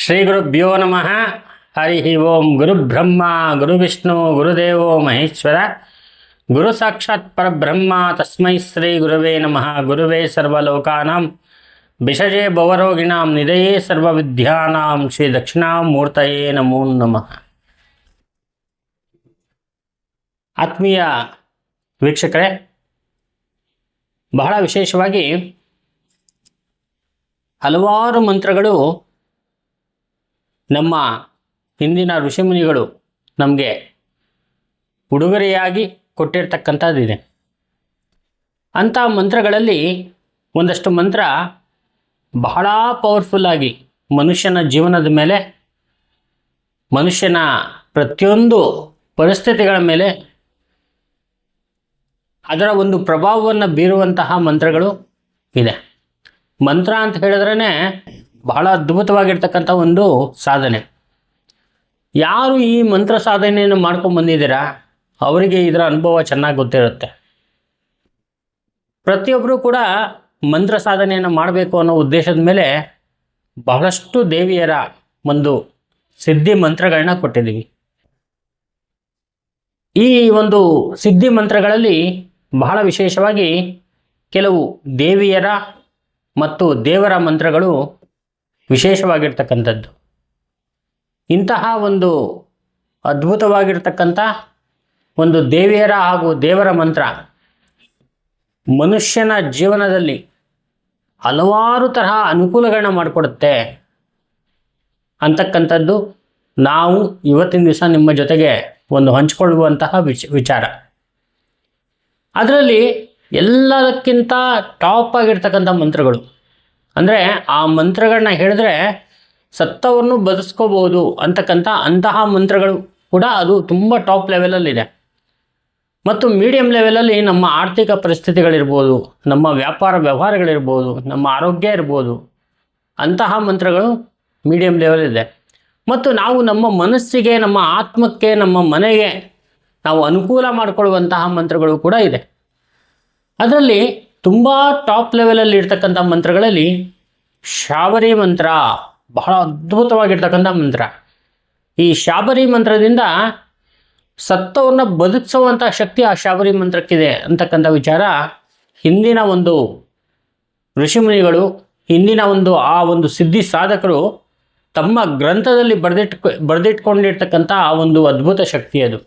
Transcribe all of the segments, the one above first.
ಶ್ರೀ ಗುರುಭ್ಯೋ ನಮಃ. ಹರಿ ಓಂ ಗುರುಬ್ರಹ್ಮ ಗುರುವಿಷ್ಣು ಗುರುದೇವೋ ಮಹೇಶ್ವರ. ಗುರು ಸಾಕ್ಷಾತ್ ಪರಬ್ರಹ್ಮ, ತಸ್ಮೈ ಶ್ರೀ ಗುರುವೇ ನಮಃ. ಗುರುವೇ ಸರ್ವಲೋಕಾನಾಂ ವಿಷಜೇ ಭವರೋಗಿಣಾಂ, ನಿಧಯೇ ಸರ್ವವಿದ್ಯಾನಾಂ, ಶ್ರೀ ದಕ್ಷಿಣಾಮೂರ್ತಯೇ ನಮೋ ನಮಃ. ಆತ್ಮೀಯ ವೀಕ್ಷಕರೇ, ಬಹಳ ವಿಶೇಷವಾಗಿ ಹಲವಾರು ಮಂತ್ರಗಳು ನಮ್ಮ ಹಿಂದಿನ ಋಷಿಮುನಿಗಳು ನಮಗೆ ಉಡುಗೊರೆಯಾಗಿ ಕೊಟ್ಟಿರ್ತಕ್ಕಂಥದ್ದಿದೆ. ಅಂಥ ಮಂತ್ರಗಳಲ್ಲಿ ಒಂದಷ್ಟು ಮಂತ್ರ ಬಹಳ ಪವರ್ಫುಲ್ಲಾಗಿ ಮನುಷ್ಯನ ಜೀವನದ ಮೇಲೆ, ಮನುಷ್ಯನ ಪ್ರತಿಯೊಂದು ಪರಿಸ್ಥಿತಿಗಳ ಮೇಲೆ ಅದರ ಒಂದು ಪ್ರಭಾವವನ್ನು ಬೀರುವಂತಹ ಮಂತ್ರಗಳು ಇದೆ. ಮಂತ್ರ ಅಂತ ಹೇಳಿದ್ರೇ ಬಹಳ ಅದ್ಭುತವಾಗಿರ್ತಕ್ಕಂಥ ಒಂದು ಸಾಧನೆ. ಯಾರು ಈ ಮಂತ್ರ ಸಾಧನೆಯನ್ನು ಮಾಡ್ಕೊಂಡು ಬಂದಿದ್ದೀರಾ? ಅವರಿಗೆ ಇದರ ಅನುಭವ ಚೆನ್ನಾಗಿ ಗೊತ್ತಿರುತ್ತೆ. ಪ್ರತಿಯೊಬ್ಬರೂ ಕೂಡ ಮಂತ್ರ ಸಾಧನೆಯನ್ನು ಮಾಡಬೇಕು ಅನ್ನೋ ಉದ್ದೇಶದ ಮೇಲೆ ಬಹಳಷ್ಟು ದೇವಿಯರ ಒಂದು ಸಿದ್ಧಿ ಮಂತ್ರಗಳನ್ನ ಕೊಟ್ಟಿದ್ದೀವಿ. ಈ ಒಂದು ಸಿದ್ಧಿ ಮಂತ್ರಗಳಲ್ಲಿ ಬಹಳ ವಿಶೇಷವಾಗಿ ಕೆಲವು ದೇವಿಯರ ಮತ್ತು ದೇವರ ಮಂತ್ರಗಳು ವಿಶೇಷವಾಗಿರ್ತಕ್ಕಂಥದ್ದು. ಇಂತಹ ಒಂದು ಅದ್ಭುತವಾಗಿರ್ತಕ್ಕಂಥ ಒಂದು ದೇವಿಯರ ಹಾಗೂ ದೇವರ ಮಂತ್ರ ಮನುಷ್ಯನ ಜೀವನದಲ್ಲಿ ಹಲವಾರು ತರಹ ಅನುಕೂಲಗಳನ್ನ ಮಾಡಿಕೊಡುತ್ತೆ ಅಂತಕ್ಕಂಥದ್ದು ನಾವು ಇವತ್ತಿನ ದಿವಸ ನಿಮ್ಮ ಜೊತೆಗೆ ಒಂದು ಹಂಚಿಕೊಳ್ಳುವಂತಹ ವಿಚ, ವಿಚಾರ. ಅದರಲ್ಲಿ ಎಲ್ಲದಕ್ಕಿಂತ ಟಾಪ್ ಆಗಿರ್ತಕ್ಕಂಥ ಮಂತ್ರಗಳು. ಅಂದರೆ ಆ ಮಂತ್ರಗಳನ್ನ ಹೇಳಿದ್ರೆ ಸತ್ತವನ್ನು ಬದಸ್ಕೋಬಹುದು ಅಂತಕ್ಕಂಥ ಅಂತಹ ಮಂತ್ರಗಳು ಕೂಡ ಅದು ತುಂಬ ಟಾಪ್ ಲೆವೆಲಲ್ಲಿದೆ ಮತ್ತು ಮೀಡಿಯಂ ಲೆವೆಲಲ್ಲಿ ನಮ್ಮ ಆರ್ಥಿಕ ಪರಿಸ್ಥಿತಿಗಳಿರ್ಬೋದು, ನಮ್ಮ ವ್ಯಾಪಾರ ವ್ಯವಹಾರಗಳಿರ್ಬೋದು, ನಮ್ಮ ಆರೋಗ್ಯ ಇರ್ಬೋದು, ಅಂತಹ ಮಂತ್ರಗಳು ಮೀಡಿಯಂ ಲೆವೆಲ್ ಇದೆ. ಮತ್ತು ನಾವು ನಮ್ಮ ಮನಸ್ಸಿಗೆ, ನಮ್ಮ ಆತ್ಮಕ್ಕೆ, ನಮ್ಮ ಮನೆಗೆ ನಾವು ಅನುಕೂಲ ಮಾಡಿಕೊಳ್ಳುವಂತಹ ಮಂತ್ರಗಳು ಕೂಡ ಇದೆ. ಅದರಲ್ಲಿ ತುಂಬ ಟಾಪ್ ಲೆವೆಲಲ್ಲಿ ಇರ್ತಕ್ಕಂಥ ಮಂತ್ರಗಳಲ್ಲಿ ಶಾಬರಿ ಮಂತ್ರ ಬಹಳ ಅದ್ಭುತವಾಗಿರ್ತಕ್ಕಂಥ ಮಂತ್ರ. ಈ ಶಾಬರಿ ಮಂತ್ರದಿಂದ ಸತ್ತವನ್ನು ಬದುಕಿಸುವಂಥ ಶಕ್ತಿ ಆ ಶಾಬರಿ ಮಂತ್ರಕ್ಕಿದೆ ಅಂತಕ್ಕಂಥ ವಿಚಾರ ಹಿಂದಿನ ಒಂದು ಋಷಿಮುನಿಗಳು ಹಿಂದಿನ ಒಂದು ಆ ಒಂದು ಸಿದ್ಧಿ ಸಾಧಕರು ತಮ್ಮ ಗ್ರಂಥದಲ್ಲಿ ಬರೆದಿಟ್ಕೊ, ಬರೆದಿಟ್ಕೊಂಡಿರ್ತಕ್ಕಂಥ ಆ ಒಂದು ಅದ್ಭುತ ಶಕ್ತಿ ಅದು.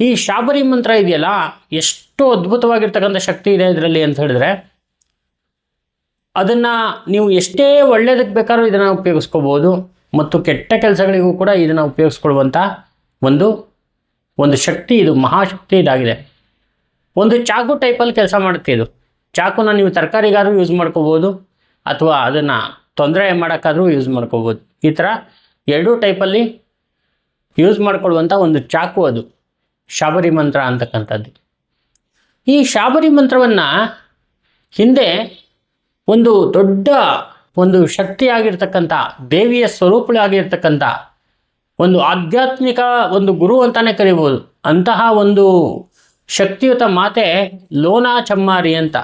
ಈ ಶಾಬರಿ ಮಂತ್ರ ಇದೆಯಲ್ಲ, ಎಷ್ಟು ಅದ್ಭುತವಾಗಿರ್ತಕ್ಕಂಥ ಶಕ್ತಿ ಇದೆ ಇದರಲ್ಲಿ ಅಂತ ಹೇಳಿದ್ರೆ, ಅದನ್ನು ನೀವು ಎಷ್ಟೇ ಒಳ್ಳೆಯದಕ್ಕೆ ಬೇಕಾದ್ರೂ ಇದನ್ನು ಉಪಯೋಗಿಸ್ಕೋಬೋದು ಮತ್ತು ಕೆಟ್ಟ ಕೆಲಸಗಳಿಗೂ ಕೂಡ ಇದನ್ನು ಉಪಯೋಗಿಸ್ಕೊಳ್ಳುವಂಥ ಒಂದು ಒಂದು ಶಕ್ತಿ ಇದು, ಮಹಾಶಕ್ತಿ ಇದಾಗಿದೆ. ಒಂದು ಚಾಕು ಟೈಪಲ್ಲಿ ಕೆಲಸ ಮಾಡುತ್ತೆ ಇದು. ಚಾಕುನ ನೀವು ತರಕಾರಿಗಾದ್ರೂ ಯೂಸ್ ಮಾಡ್ಕೋಬೋದು ಅಥವಾ ಅದನ್ನು ತೊಂದರೆ ಮಾಡೋಕ್ಕಾದ್ರೂ ಯೂಸ್ ಮಾಡ್ಕೋಬೋದು. ಈ ಥರ ಎರಡೂ ಟೈಪಲ್ಲಿ ಯೂಸ್ ಮಾಡ್ಕೊಳ್ಳುವಂಥ ಒಂದು ಚಾಕು ಅದು. ಶಬರಿ ಮಂತ್ರ ಅಂತಕ್ಕಂಥದ್ದು. ಈ ಶಾಬರಿ ಮಂತ್ರವನ್ನು ಹಿಂದೆ ಒಂದು ದೊಡ್ಡ ಒಂದು ಶಕ್ತಿಯಾಗಿರ್ತಕ್ಕಂಥ, ದೇವಿಯ ಸ್ವರೂಪಗಳಾಗಿರ್ತಕ್ಕಂಥ ಒಂದು ಆಧ್ಯಾತ್ಮಿಕ ಒಂದು ಗುರು ಅಂತಾನೆ ಕರಿಬೋದು. ಅಂತಹ ಒಂದು ಶಕ್ತಿಯುತ ಮಾತೆ ಲೋನಾ ಚಮ್ಮಾರಿ ಅಂತ.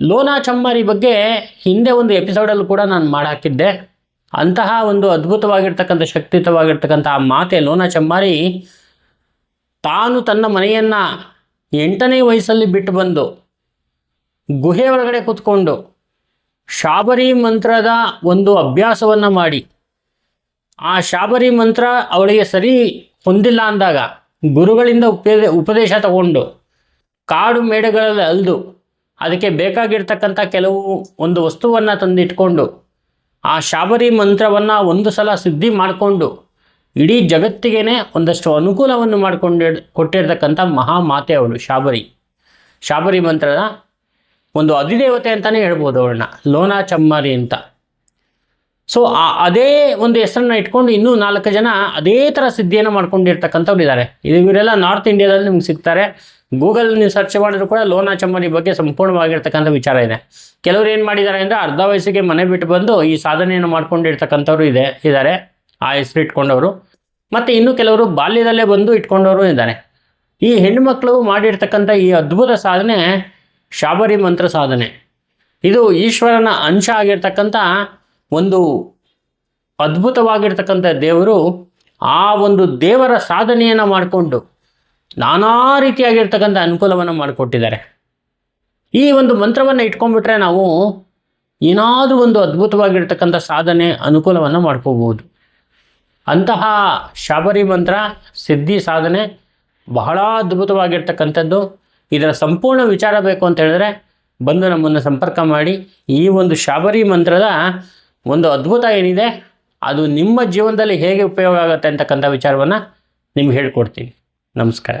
ಲೋನಾ ಚಮ್ಮಾರಿ ಬಗ್ಗೆ ಹಿಂದೆ ಒಂದು ಎಪಿಸೋಡಲ್ಲೂ ಕೂಡ ನಾನು ಮಾಡಾಕಿದ್ದೆ. ಅಂತಹ ಒಂದು ಅದ್ಭುತವಾಗಿರ್ತಕ್ಕಂಥ, ಶಕ್ತಿಯುತವಾಗಿರ್ತಕ್ಕಂಥ ಆ ಮಾತೆ ಲೋನಾ ಚಮ್ಮಾರಿ ತಾನು ತನ್ನ ಮನೆಯನ್ನು ಎಂಟನೇ ವಯಸ್ಸಲ್ಲಿ ಬಿಟ್ಟು ಬಂದು ಗುಹೆ ಒಳಗಡೆ ಕೂತ್ಕೊಂಡು ಶಾಬರಿ ಮಂತ್ರದ ಒಂದು ಅಭ್ಯಾಸವನ್ನು ಮಾಡಿ. ಆ ಶಾಬರಿ ಮಂತ್ರ ಅವಳಿಗೆ ಸರಿ ಹೊಂದಿಲ್ಲ ಅಂದಾಗ ಗುರುಗಳಿಂದ ಉಪದೇ, ಉಪದೇಶ ತಗೊಂಡು ಕಾಡು ಮೇಡೆಗಳಲ್ಲಿ ಅಲ್ದು ಅದಕ್ಕೆ ಬೇಕಾಗಿರ್ತಕ್ಕಂಥ ಕೆಲವು ಒಂದು ವಸ್ತುವನ್ನು ತಂದಿಟ್ಕೊಂಡು ಆ ಶಾಬರಿ ಮಂತ್ರವನ್ನು ಒಂದು ಸಲ ಸಿದ್ಧಿ ಮಾಡಿಕೊಂಡು ಇಡೀ ಜಗತ್ತಿಗೇ ಒಂದಷ್ಟು ಅನುಕೂಲವನ್ನು ಮಾಡಿಕೊಂಡು, ಕೊಟ್ಟಿರ್ತಕ್ಕಂಥ ಮಹಾಮಾತೆ ಅವಳು ಶಾಬರಿ. ಶಾಬರಿ ಮಂತ್ರದ ಒಂದು ಅಧಿದೇವತೆ ಅಂತಲೇ ಹೇಳ್ಬೋದು ಅವಳನ್ನ, ಲೋನಾ ಚಮ್ಮಾರಿ ಅಂತ. ಸೊ ಆ ಅದೇ ಒಂದು ಹೆಸರನ್ನ ಇಟ್ಕೊಂಡು ಇನ್ನೂ ನಾಲ್ಕು ಜನ ಅದೇ ಥರ ಸಿದ್ಧಿಯನ್ನು ಮಾಡ್ಕೊಂಡಿರ್ತಕ್ಕಂಥವ್ರು ಇದ್ದಾರೆ. ಇದು ಇವರೆಲ್ಲ ನಾರ್ತ್ ಇಂಡಿಯಾದಲ್ಲಿ ನಿಮ್ಗೆ ಸಿಗ್ತಾರೆ. ಗೂಗಲ್ ನೀವು ಸರ್ಚ್ ಮಾಡಿದ್ರು ಕೂಡ ಲೋನಾ ಚಮ್ಮರಿ ಬಗ್ಗೆ ಸಂಪೂರ್ಣವಾಗಿರ್ತಕ್ಕಂಥ ವಿಚಾರ ಇದೆ. ಕೆಲವರು ಏನು ಮಾಡಿದ್ದಾರೆ ಅಂದರೆ ಅರ್ಧ ವಯಸ್ಸಿಗೆ ಮನೆ ಬಿಟ್ಟು ಬಂದು ಈ ಸಾಧನೆಯನ್ನು ಮಾಡ್ಕೊಂಡಿರ್ತಕ್ಕಂಥವ್ರು ಇದೆ, ಇದ್ದಾರೆ. ಆ ಹೆಸರು ಇಟ್ಕೊಂಡವರು. ಮತ್ತು ಇನ್ನು ಕೆಲವರು ಬಾಲ್ಯದಲ್ಲೇ ಬಂದು ಇಟ್ಕೊಂಡವರು ಇದ್ದಾರೆ ಈ ಹೆಣ್ಣುಮಕ್ಕಳು ಮಾಡಿರ್ತಕ್ಕಂಥ ಈ ಅದ್ಭುತ ಸಾಧನೆ ಶಾಬರಿ ಮಂತ್ರ ಸಾಧನೆ. ಇದು ಈಶ್ವರನ ಅಂಶ ಆಗಿರ್ತಕ್ಕಂಥ ಒಂದು ಅದ್ಭುತವಾಗಿರ್ತಕ್ಕಂಥ ದೇವರು ಆ ಒಂದು ದೇವರ ಸಾಧನೆಯನ್ನು ಮಾಡಿಕೊಂಡು ನಾನಾ ರೀತಿಯಾಗಿರ್ತಕ್ಕಂಥ ಅನುಕೂಲವನ್ನು ಮಾಡಿಕೊಟ್ಟಿದ್ದಾರೆ. ಈ ಒಂದು ಮಂತ್ರವನ್ನು ಇಟ್ಕೊಂಡ್ಬಿಟ್ರೆ ನಾವು ಏನಾದರೂ ಒಂದು ಅದ್ಭುತವಾಗಿರ್ತಕ್ಕಂಥ ಸಾಧನೆ ಅನುಕೂಲವನ್ನು ಮಾಡ್ಕೋಬೋದು. ಅಂತಹ ಶಾಬರಿ ಮಂತ್ರ ಸಿದ್ಧಿ ಸಾಧನೆ ಬಹಳ ಅದ್ಭುತವಾಗಿರ್ತಕ್ಕಂಥದ್ದು. ಇದರ ಸಂಪೂರ್ಣ ವಿಚಾರ ಬೇಕು ಅಂತ ಹೇಳಿದ್ರೆ ಬಂದು ನಮ್ಮನ್ನು ಸಂಪರ್ಕ ಮಾಡಿ ಈ ಒಂದು ಶಾಬರಿ ಮಂತ್ರದ ಒಂದು ಅದ್ಭುತ ಏನಿದೆ, ಅದು ನಿಮ್ಮ ಜೀವನದಲ್ಲಿ ಹೇಗೆ ಉಪಯೋಗ ಆಗುತ್ತೆ ಅಂತಕ್ಕಂಥ ವಿಚಾರವನ್ನು ನಿಮ್ಗೆ ಹೇಳ್ಕೊಡ್ತೀನಿ. ನಮಸ್ಕಾರ.